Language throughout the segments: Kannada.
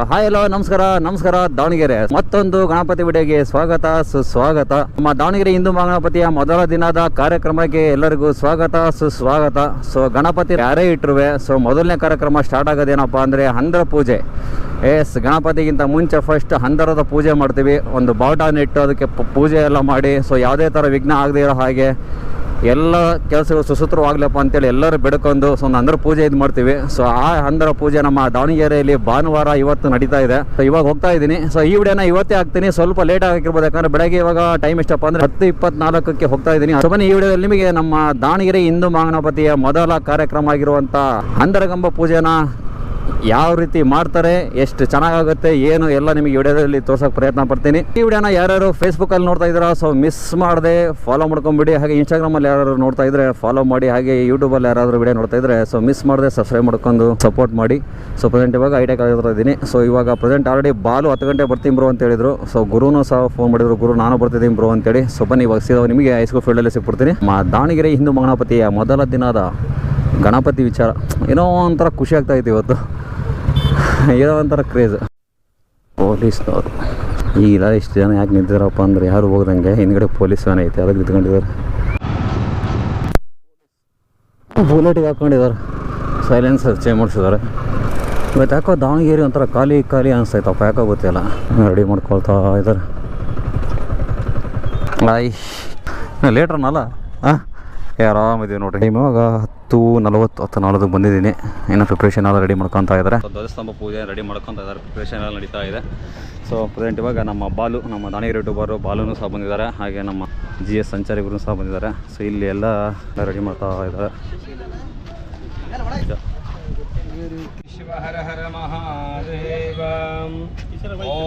ಹಾಯ್ ಹಲೋ ನಮಸ್ಕಾರ ನಮಸ್ಕಾರ, ದಾವಣಗೆರೆ. ಮತ್ತೊಂದು ಗಣಪತಿ ವಿಡಿಯೋಗೆ ಸ್ವಾಗತ, ಸುಸ್ವಾಗತ. ನಮ್ಮ ದಾವಣಗೆರೆ ಹಿಂದೂ ಮಹಾಗಣಪತಿಯ ಮೊದಲ ದಿನದ ಕಾರ್ಯಕ್ರಮಕ್ಕೆ ಎಲ್ಲರಿಗೂ ಸ್ವಾಗತ, ಸುಸ್ವಾಗತ. ಸೊ ಗಣಪತಿ ಯಾರೇ ಇಟ್ರುವೆ ಸೊ ಮೊದಲನೇ ಕಾರ್ಯಕ್ರಮ ಸ್ಟಾರ್ಟ್ ಆಗೋದೇನಪ್ಪ ಅಂದರೆ ಹಂದರ ಪೂಜೆ. ಎಸ್ ಗಣಪತಿಗಿಂತ ಮುಂಚೆ ಫಸ್ಟ್ ಹಂದರದ ಪೂಜೆ ಮಾಡ್ತೀವಿ. ಒಂದು ಬಾವುಟನ ಇಟ್ಟು ಅದಕ್ಕೆ ಪೂಜೆ ಎಲ್ಲ ಮಾಡಿ. ಸೊ ಯಾವುದೇ ಥರ ವಿಘ್ನ ಆಗದೇ ಇರೋ ಹಾಗೆ ಎಲ್ಲ ಕೆಲಸಗಳು ಸುಸೂತ್ರವಾಗ್ಲಪ್ಪ ಅಂತೇಳಿ ಎಲ್ಲರೂ ಬೆಡ್ಕೊಂಡು ಸೊ ಅಂದ್ರ ಪೂಜೆ ಇದು ಮಾಡ್ತೀವಿ. ಸೊ ಆ ಅಂದ್ರ ಪೂಜೆ ನಮ್ಮ ದಾವಣಗೆರೆಯಲ್ಲಿ ಭಾನುವಾರ ಇವತ್ತು ನಡೀತಾ ಇದೆ. ಸೊ ಇವಾಗ ಹೋಗ್ತಾ ಇದ್ದೀನಿ. ಸೊ ಈ ವಿಡಿಯೋನ ಇವತ್ತೇ ಆಗ್ತೀನಿ ಸ್ವಲ್ಪ ಲೇಟ್ ಆಗಿರ್ಬೋದು, ಯಾಕಂದ್ರೆ ಬೆಳಗ್ಗೆ ಇವಾಗ ಟೈಮ್ ಎಷ್ಟಪ್ಪ ಅಂದ್ರೆ ಹತ್ತು ಇಪ್ಪತ್ನಾಲ್ಕಕ್ಕೆ ಹೋಗ್ತಾ ಇದ್ದೀನಿ. ಸೊ ಬನ್ನಿ, ಈ ವಿಡಿಯೋದಲ್ಲಿ ನಿಮಗೆ ನಮ್ಮ ದಾವಣಗೆರೆ ಹಿಂದೂ ಮಹಾಗಣಪತಿಯ ಮೊದಲ ಕಾರ್ಯಕ್ರಮ ಆಗಿರುವಂಥ ಅಂದರಗಂಬ ಪೂಜೆನ ಯಾವ ರೀತಿ ಮಾಡ್ತಾರೆ, ಎಷ್ಟು ಚೆನ್ನಾಗಾಗುತ್ತೆ, ಏನು ಎಲ್ಲ ನಿಮಗೆ ವಿಡಿಯೋದಲ್ಲಿ ತೋರ್ಸೋಕೆ ಪ್ರಯತ್ನ ಪಡ್ತೀನಿ. ಈ ವಿಡಿಯೋನ ಯಾರ್ಯಾರು ಫೇಸ್ಬುಕ್ಕಲ್ಲಿ ನೋಡ್ತಾ ಇದ್ದೀರಾ ಸೊ ಮಿಸ್ ಮಾಡದೆ ಫಾಲೋ ಮಾಡ್ಕೊಂಬಿಡಿ. ಹಾಗೆ ಇನ್ಸ್ಟಾಗ್ರಾಮಲ್ಲಿ ಯಾರು ನೋಡ್ತಾ ಇದ್ರೆ ಫಾಲೋ ಮಾಡಿ, ಹಾಗೆ ಯೂಟ್ಯೂಬಲ್ಲಿ ಯಾರಾದರೂ ವಿಡಿಯೋ ನೋಡ್ತಾ ಇದ್ರೆ ಸೊ ಮಿಸ್ ಮಾಡದೆ ಸಬ್ಸ್ಕ್ರೈಬ್ ಮಾಡ್ಕೊಂಡು ಸಪೋರ್ಟ್ ಮಾಡಿ. ಸೊ ಪ್ರೆಸೆಂಟ್ ಇವಾಗ ಐಟೆಕ್ ಆಗಿರ್ತಾ ಇದ್ದೀನಿ. ಸೊ ಇವಾಗ ಪ್ರೆಸೆಂಟ್ ಆಲ್ರೆಡಿ ಬಾಲು ಹತ್ತು ಗಂಟೆ ಬರ್ತೀನಿ ಬ್ರೋ ಅಂತ ಹೇಳಿದ್ರು. ಸೊ ಗುರುನು ಸಹ ಫೋನ್ ಮಾಡಿದ್ರು, ಗುರು ನಾನು ಬರ್ತಿದ್ದೀನಿ ಬ್ರೋ ಅಂತೇಳಿ ಸೊ ಬನ್ನಿ, ಇವಾಗ ಸೀದಾ ನಿಮಗೆ ಹೈಸ್ಕೂಲ್ ಫೀಲ್ಡಲ್ಲಿ ಸಿಗ್ಬಿಡ್ತೀನಿ ಮಾ ದಾವಣಗೆರೆ ಹಿಂದೂ ಮಗನಪತಿಯ ಮೊದಲ ದಿನದ ಗಣಪತಿ ವಿಚಾರ. ಏನೋ ಒಂಥರ ಖುಷಿ ಆಗ್ತಾ ಇತ್ತು ಇವತ್ತು. ಏನೋ ಒಂಥರ ಕ್ರೇಜ್ ಪೊಲೀಸ್ನವರು. ಈಗ ಇಷ್ಟು ಜನ ಯಾಕೆ ನಿಂತಿದ್ದಾರಪ್ಪ ಅಂದ್ರೆ ಯಾರು ಹೋಗ್ದಂಗೆ, ಹಿಂದ್ಗಡೆ ಪೊಲೀಸ್ ವ್ಯಾನ್ ಐತೆ, ಅದಕ್ಕೆ ನಿಂತ್ಕೊಂಡಿದ್ದಾರೆ. ಬುಲೆಟಿಗೆ ಹಾಕ್ಕೊಂಡಿದ್ದಾರೆ ಸೈಲೆನ್ಸರ್ ಚೇಂಜ್ ಮಾಡಿಸಿದ್ದಾರೆ. ಇವತ್ತು ಯಾಕೋ ದಾವಣಗೆರೆ ಒಂಥರ ಖಾಲಿ ಖಾಲಿ ಅನಿಸ್ತೈತಪ್ಪ ಯಾಕೋ ಗೊತ್ತಿಲ್ಲ. ರೆಡಿ ಮಾಡ್ಕೊಳ್ತಾ ಇದ್ದಾರೆ. ಆಯ್ ಲೇಟ್ರನಲ್ಲ ಹಾಂ ಆರಾಮಿದ್ದೀವಿ ನೋಡ್ರಿ. ಇವಾಗ ಹತ್ತು ನಲವತ್ತು ಹತ್ತು ನಾಲ್ಕು ಬಂದಿದ್ದೀನಿ. ಏನೋ ಪ್ರಿಪ್ರೇಷನ್ ಎಲ್ಲ ರೆಡಿ ಮಾಡ್ಕೊತಾ ಇದ್ದಾರೆ ಧ್ವಜಸ್ತಂಭ ಪೂಜೆ ರೆಡಿ ಮಾಡ್ಕೊತಾ ಇದ್ದಾರೆ ಪ್ರಿಪ್ರೇಷನ್ ಎಲ್ಲ ನಡೀತಾ ಇದೆ. ಸೊ ಪ್ರೆಸೆಂಟ್ ಇವಾಗ ನಮ್ಮ ಬಾಲು ನಮ್ಮ ದಾವಣಗೆರೆ ಯೂಟ್ಯೂಬರು ಬಾಲುನು ಸಹ ಬಂದಿದ್ದಾರೆ. ಹಾಗೆ ನಮ್ಮ ಜಿ ಎಸ್ ಸಂಚಾರಿಗರು ಸಹ ಬಂದಿದ್ದಾರೆ. ಸೊ ಇಲ್ಲಿ ಎಲ್ಲ ರೆಡಿ ಮಾಡ್ತಾ ಇದ್ದಾರೆ ಶಿವ ಹರ ಹರ ಮಹಾದೇವ.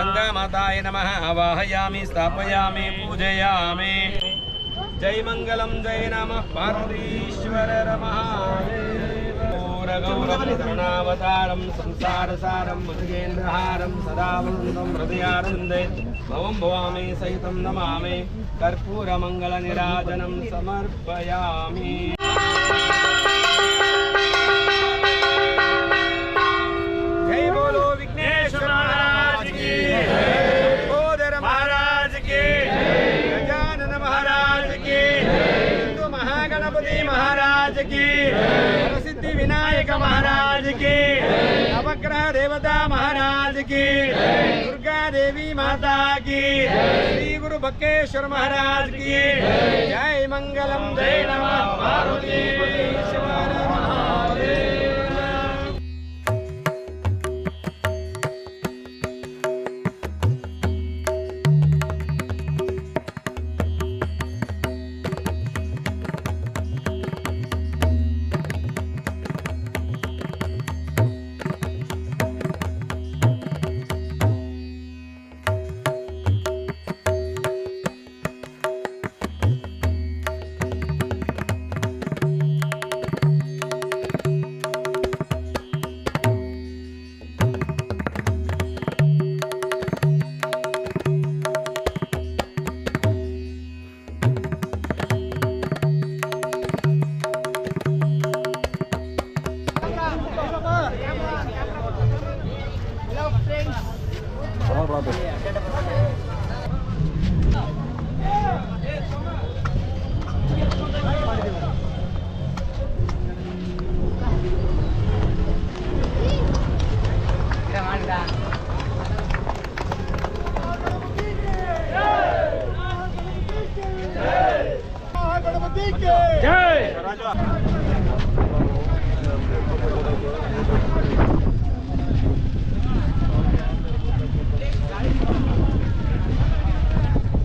गङ्गामाताय नमः। आवाहयामि, स्थापयामि, पूजयामि। जय मङ्गलं जय नमः। पार्वतीश्वर महादेवगौरवतारं संसारसारं, मृगेन्द्रहारं सदा वन्दं हृदयानन्दे भवं भवामि, सहितं नमामि। कर्पूरमङ्गलनिराजनं समर्पयामि। की। सिद्धि विनायक महाराज की। नवग्रह देवता महाराज की। दुर्गा देवी माता की। श्री गुरु बक्केश्वर महाराज की। जय मंगलम, जय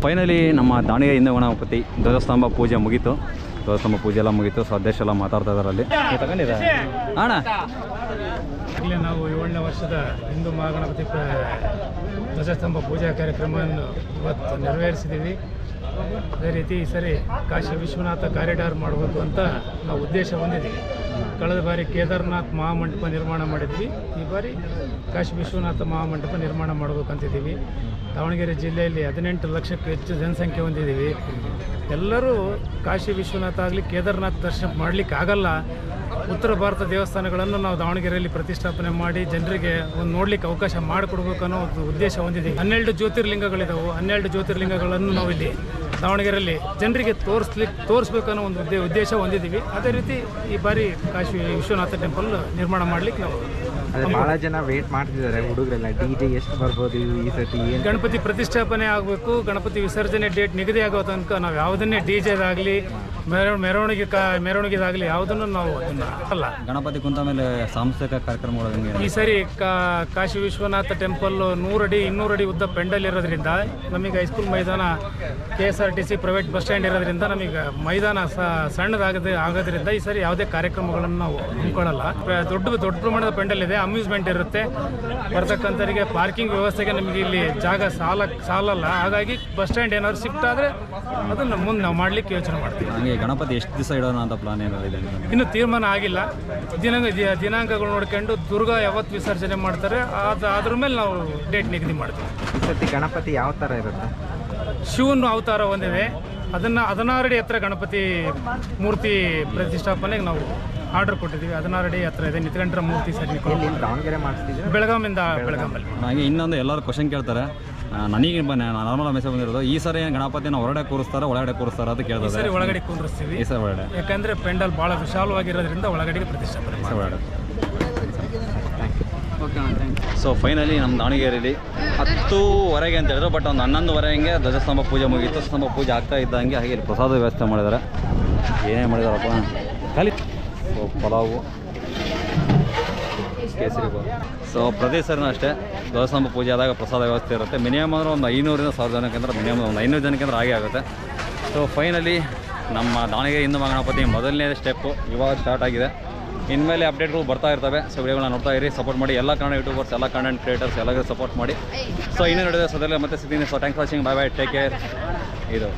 ಫೈನಲಿ ನಮ್ಮ ದಾವಣಗೆರೆ ಹಿಂದೆ ಗಣಪತಿ ಧ್ವಜಸ್ತಂಭ ಪೂಜೆ ಮುಗೀತು. ಧ್ವಜಸ್ತಂಭ ಪೂಜೆ ಎಲ್ಲ ಮುಗೀತು. ಸೊ ಎಲ್ಲ ಮಾತಾಡ್ತಾ ಇದ್ದಾರೆ ಅಲ್ಲಿ. ತಗೊಂಡಿದೆ ಅಣ್ಣ. ನಾವು ಏಳನೇ ವರ್ಷದ ಹಿಂದೂ ಮಹಾಗಣಪತಿ ಧ್ವಜಸ್ತಂಭ ಪೂಜಾ ಕಾರ್ಯಕ್ರಮವನ್ನು ಇವತ್ತು ನೆರವೇರಿಸಿದ್ದೀವಿ. ಅದೇ ರೀತಿ ಈ ಸರಿ ಕಾಶಿ ವಿಶ್ವನಾಥ ಕಾರಿಡಾರ್ ಮಾಡಬೇಕು ಅಂತ ನಾವು ಉದ್ದೇಶ ಹೊಂದಿದ್ದೀವಿ. ಕಳೆದ ಬಾರಿ ಕೇದಾರ್ನಾಥ್ ಮಹಾಮಂಟಪ ನಿರ್ಮಾಣ ಮಾಡಿದ್ವಿ. ಈ ಬಾರಿ ಕಾಶಿ ವಿಶ್ವನಾಥ ಮಹಾಮಂಟಪ ನಿರ್ಮಾಣ ಮಾಡಬೇಕಂತಿದ್ದೀವಿ. ದಾವಣಗೆರೆ ಜಿಲ್ಲೆಯಲ್ಲಿ ಹದಿನೆಂಟು ಲಕ್ಷಕ್ಕೂ ಹೆಚ್ಚು ಜನಸಂಖ್ಯೆ ಹೊಂದಿದ್ದೀವಿ. ಎಲ್ಲರೂ ಕಾಶಿ ವಿಶ್ವನಾಥ ಆಗಲಿ, ಕೇದಾರ್ನಾಥ್ ದರ್ಶನ ಮಾಡಲಿಕ್ಕೆ ಆಗಲ್ಲ. ಉತ್ತರ ಭಾರತ ದೇವಸ್ಥಾನಗಳನ್ನು ನಾವು ದಾವಣಗೆರೆಯಲ್ಲಿ ಪ್ರತಿಷ್ಠಾಪನೆ ಮಾಡಿ ಜನರಿಗೆ ಒಂದು ನೋಡಲಿಕ್ಕೆ ಅವಕಾಶ ಮಾಡಿಕೊಡ್ಬೇಕು ಅನ್ನೋ ಒಂದು ಉದ್ದೇಶ ಹೊಂದಿದ್ದೀವಿ. ಹನ್ನೆರಡು ಜ್ಯೋತಿರ್ಲಿಂಗಗಳಿದ್ದಾವೆ ಹನ್ನೆರಡು ಜ್ಯೋತಿರ್ಲಿಂಗಗಳನ್ನು ನಾವು ದಾವಣಗೆರೆಯಲ್ಲಿ ಜನರಿಗೆ ತೋರಿಸ್ಲಿಕ್ಕೆ ತೋರಿಸ್ಬೇಕನ್ನೋ ಒಂದು ಉದ್ದೇಶ ಹೊಂದಿದ್ದೀವಿ. ಅದೇ ರೀತಿ ಈ ಬಾರಿ ಕಾಶಿ ವಿಶ್ವನಾಥ ಟೆಂಪಲ್ ನಿರ್ಮಾಣ ಮಾಡ್ಲಿಕ್ಕೆ ನಾವು ಅದೇ ಭಾಳ ಜನ ವೇಟ್ ಮಾಡ್ತಿದ್ದಾರೆ ಹುಡುಗರೆಲ್ಲ. ಡಿಜೆ ಎಷ್ಟು ಬರ್ಬೋದು ಈ ಸತಿ ಏನು ಗಣಪತಿ ಪ್ರತಿಷ್ಠಾಪನೆ ಆಗಬೇಕು ಗಣಪತಿ ವಿಸರ್ಜನೆ ಡೇಟ್ ನಿಗದಿ ಆಗೋ ತನಕ ನಾವು ಯಾವುದನ್ನೇ ಡಿ ಆಗಲಿ ಮೆರವ ಮೆರವಣಿಗೆ ಕಾ ಮೆರವಣಿಗೆದಾಗಲಿ ಯಾವುದನ್ನು ನಾವು ಅದನ್ನು ಅಲ್ಲ ಗಣಪತಿ ಕುಂತ ಮೇಲೆ ಸಾಂಸ್ಕೃತಿಕ ಕಾರ್ಯಕ್ರಮಗಳು ಈ ಸರಿ ಕಾ- ಕಾಶಿ ವಿಶ್ವನಾಥ ಟೆಂಪಲ್ ನೂರಡಿ ಇನ್ನೂರಡಿ ಉದ್ದ ಪೆಂಡಲ್ ಇರೋದ್ರಿಂದ ನಮಗೆ ಹೈಸ್ಕೂಲ್ ಮೈದಾನ K S R T C private bus stand ಇರೋದ್ರಿಂದ ನಮಗೆ ಮೈದಾನ ಸ ಸಣ್ಣದಾಗದೆ ಆಗೋದ್ರಿಂದ ಈ ಸರಿ ಯಾವುದೇ ಕಾರ್ಯಕ್ರಮಗಳನ್ನು ನಾವು ಹಮ್ಮಿಕೊಳ್ಳಲ್ಲ. ದೊಡ್ಡ ದೊಡ್ಡ ಪ್ರಮಾಣದ ಪೆಂಡಲ್ ಇದೆ. ಅಮ್ಯೂಸ್ಮೆಂಟ್ ಇರುತ್ತೆ. ಬರ್ತಕ್ಕಂಥವರಿಗೆ ಪಾರ್ಕಿಂಗ್ ವ್ಯವಸ್ಥೆಗೆ ನಮಗೆ ಇಲ್ಲಿ ಜಾಗ ಸಾಲ ಸಾಲಲ್ಲ. ಹಾಗಾಗಿ ಬಸ್ ಸ್ಟ್ಯಾಂಡ್ ಏನಾದ್ರು ಶಿಫ್ಟ್ ಆದರೆ ಅದನ್ನು ಮುಂದೆ ನಾವು ಮಾಡಲಿಕ್ಕೆ ಯೋಚನೆ ಮಾಡ್ತೀವಿ. ನನಗೆ ಗಣಪತಿ ಎಷ್ಟು ದಿವಸ ಇಡೋಣ ಅಂತ ಪ್ಲಾನ್ ಏನಾದ್ರು ಇದೆ? ಇನ್ನು ತೀರ್ಮಾನ ಆಗಿಲ್ಲ. ದಿನಾಂಕ ದಿನಾಂಕಗಳು ನೋಡ್ಕೊಂಡು ದುರ್ಗಾ ಯಾವತ್ತು ವಿಸರ್ಜನೆ ಮಾಡ್ತಾರೆ. ಅದು ಅದ್ರ ಮೇಲೆ ನಾವು ಡೇಟ್ ನಿಗದಿ ಮಾಡ್ತೀವಿ. ಈ ಸತಿ ಗಣಪತಿ ಯಾವ ಥರ ಇರುತ್ತೆ? ಶಿವನ ಅವತಾರ ಹೊಂದಿದೆ. ಅದನ್ನು ಹದಿನಾರಡಿ ಅಡಿ ಹತ್ರ ಗಣಪತಿ ಮೂರ್ತಿ ಪ್ರತಿಷ್ಠಾಪನೆಗೆ ನಾವು ಆರ್ಡರ್ ಕೊಟ್ಟಿದ್ದೀವಿ. ಹದಿನಾರು ಅಡಿ ಹತ್ರ ಇದೆ. ನಿತ್ಕಂಡ್ರ ಮೂರ್ತಿ ಸರ್ ಇಲ್ಲಿ ದಾವಣಗೆರೆ ಮಾಡಿಸ್ತಿದ್ದೀವಿ ಬೆಳಗಾವಿಂದ ಬೆಳಗಾಮಲ್ಲಿ ಹಾಗೆ ಇನ್ನೊಂದು ಎಲ್ಲರೂ ಕ್ವಶನ್ ಕೇಳ್ತಾರೆ. ನನಗೆ ಬನ್ನಿ ನಾರ್ಮಲ್ ಮೆಸೇಜ್ ಬಂದಿರೋದು ಈ ಸರಿ ಏನು ಗಣಪತಿನ ಹೊರಗಡೆ ಕೂರಿಸ್ತಾರೆ ಒಳಗಡೆ ಕೂರಿಸ್ತಾರೆ ಅಂತ ಕೇಳ್ತಾರೆ. ಸರಿ ಒಳಗಡೆ ಕೂರಿಸ್ತೀವಿ. ಈ ಸರಿ ಒಳಗಡೆ. ಯಾಕಂದರೆ ಪೆಂಡಲ್ ಭಾಳ ವಿಶಾಲವಾಗಿರೋದ್ರಿಂದ ಒಳಗಡೆಗೆ ಪ್ರತಿಷ್ಠಾಪನೆ ಒಳಗಡೆ. ಸೊ ಫೈನಲಿ ನಮ್ಮ ದಾವಣಗೆರೆಯಲ್ಲಿ ಹತ್ತೂವರೆಗೆ ಅಂತ ಹೇಳಿದ್ರು ಬಟ್ ಒಂದು ಹನ್ನೊಂದುವರೆಗೆ ಧ್ವಜಸ್ತಂಭ ಪೂಜೆ ಮುಗಿಯಿತು ಸ್ತಂಭ ಪೂಜೆ ಆಗ್ತಾ ಇದ್ದಂಗೆ ಹಾಗೆ ಇಲ್ಲಿ ಪ್ರಸಾದ ವ್ಯವಸ್ಥೆ ಮಾಡಿದ್ದಾರೆ. ಏನೇ ಮಾಡಿದಾರಪ್ಪ? ಪಲಾವು. ಕೇಸರಿ ಸೊ ಪ್ರತಿ ಸರಿನೂ ಅಷ್ಟೇ. ಧ್ವಜಸ್ತಂಭ ಪೂಜೆ ಆದಾಗ ಪ್ರಸಾದ ವ್ಯವಸ್ಥೆ ಇರುತ್ತೆ. ಮಿನಿಮಮ್ ಅಂದರೆ ಒಂದು ಐನೂರಿಂದ ಸಾವಿರ ಜನಕ್ಕೆ ಅಂದ್ರೆ ಮಿನಿಮಮ್ ಒಂದು ಐನೂರು ಜನಕ್ಕೆ ಅಂದ್ರೆ ಹಾಗೆ ಆಗುತ್ತೆ. ಸೊ ಫೈನಲಿ ನಮ್ಮ ದಾವಣಗೆರೆ ಹಿಂದೂ ಗಣಪತಿ ಮೊದಲನೇ ಸ್ಟೆಪ್ಪು ಇವಾಗ ಸ್ಟಾರ್ಟ್ ಆಗಿದೆ. ಇನ್ಮೇಲೆ ಅಪ್ಡೇಟ್ಗಳು ಬರ್ತಾ ಇರ್ತವೆ. ಸೊ ವಿಡಿಯೋಗಳನ್ನ ನೋಡ್ತಾ ಇರಿ. ಸಪೋರ್ಟ್ ಮಾಡಿ. ಎಲ್ಲ ಕನ್ನಡ ಯೂಟ್ಯೂಬರ್ಸ್ ಎಲ್ಲ ಕಂಟೆಂಟ್ ಕ್ರಿಯೇಟರ್ಸ್ ಎಲ್ಲರಿಗೂ ಸಪೋರ್ಟ್ ಮಾಡಿ. ಸೊ ಇನ್ನೂ ನಡೆದ ಸೊ ಅದರಲ್ಲಿ ಮತ್ತೆ ಸಿಗ್ತೀನಿ so thanks watching bye bye take care ಇದು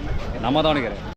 ನಮ್ಮ ದಾವಣಗೆರೆ.